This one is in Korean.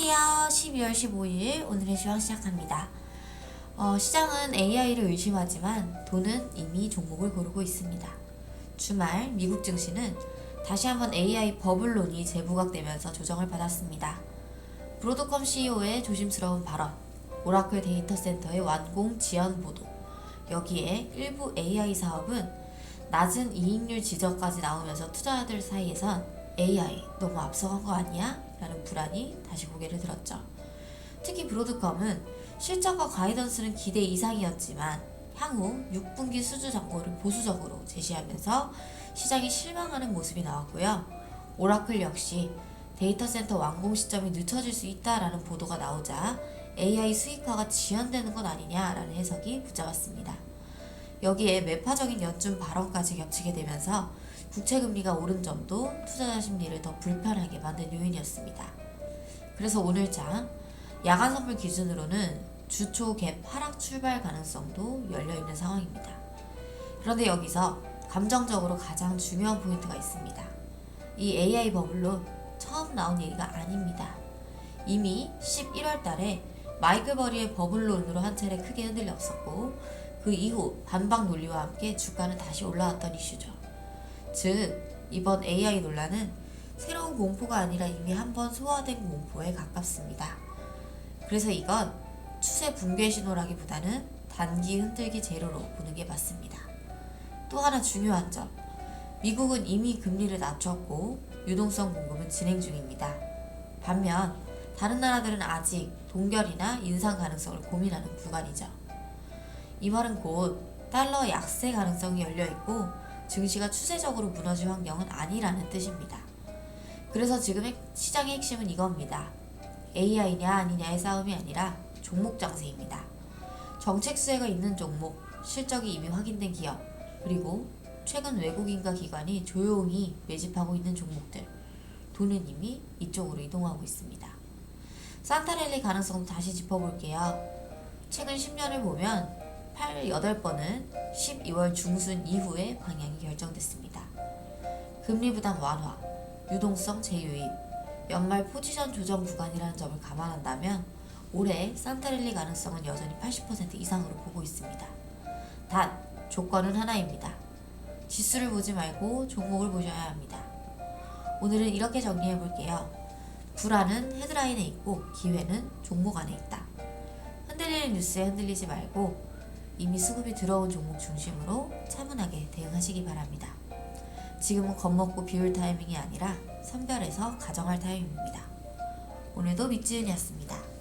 안녕하세요. 12월 15일 오늘의 시황 시작합니다. 어, 시장은 AI를 의심하지만 돈은 이미 종목을 고르고 있습니다. 주말 미국 증시는 다시 한번 AI 버블론이 재부각되면서 조정을 받았습니다. 브로드컴 CEO의 조심스러운 발언, 오라클 데이터 센터의 완공 지연 보도, 여기에 일부 AI 사업은 낮은 이익률 지적까지 나오면서 투자자들 사이에선 AI 너무 앞서간 거 아니야? 라는 불안이 다시 고개를 들었죠. 특히 브로드컴은 실적과 가이던스는 기대 이상이었지만 향후 6분기 수주 정보를 보수적으로 제시하면서 시장이 실망하는 모습이 나왔고요. 오라클 역시 데이터 센터 완공 시점이 늦춰질 수 있다라는 보도가 나오자 AI 수익화가 지연되는 것 아니냐라는 해석이 붙잡았습니다. 여기에 매파적인 연준 발언까지 겹치게 되면서 국채 금리가 오른 점도 투자자 심리를 더 불편하게 만든 요인이었습니다. 그래서 오늘장 야간 선물 기준으로는 주초 갭 하락 출발 가능성도 열려 있는 상황입니다. 그런데 여기서 감정적으로 가장 중요한 포인트가 있습니다. 이 AI 버블로 처음 나온 얘기가 아닙니다. 이미 11월 달에 마이클 버리의 버블론으로 한 차례 크게 흔들렸었고 그 이후 반박 논리와 함께 주가는 다시 올라왔던 이슈죠. 즉 이번 AI 논란은 새로운 공포가 아니라 이미 한 번 소화된 공포에 가깝습니다. 그래서 이건 추세 붕괴 신호라기보다는 단기 흔들기 재료로 보는 게 맞습니다. 또 하나 중요한 점. 미국은 이미 금리를 낮췄고 유동성 공급은 진행 중입니다. 반면 다른 나라들은 아직 동결이나 인상 가능성을 고민하는 구간이죠. 이 말은 곧 달러 약세 가능성이 열려 있고 증시가 추세적으로 무너질 환경은 아니라는 뜻입니다. 그래서 지금의 시장의 핵심은 이겁니다. AI냐 아니냐의 싸움이 아니라 종목 장세입니다. 정책 수혜가 있는 종목, 실적이 이미 확인된 기업, 그리고 최근 외국인과 기관이 조용히 매집하고 있는 종목들, 돈은 이미 이쪽으로 이동하고 있습니다. 산타랠리 가능성도 다시 짚어볼게요. 최근 10년을 보면 8, 8번은 12월 중순 이후에 방향이 결정됐습니다. 금리 부담 완화, 유동성 재유입, 연말 포지션 조정 구간이라는 점을 감안한다면 올해 산타랠리 가능성은 여전히 80% 이상으로 보고 있습니다. 단, 조건은 하나입니다. 지수를 보지 말고 종목을 보셔야 합니다. 오늘은 이렇게 정리해 볼게요. 불안은 헤드라인에 있고 기회는 종목 안에 있다. 흔들리는 뉴스에 흔들리지 말고 이미 수급이 들어온 종목 중심으로 차분하게 대응하시기 바랍니다. 지금은 겁먹고 비울 타이밍이 아니라 선별해서 가정할 타이밍입니다. 오늘도 밑지은이었습니다.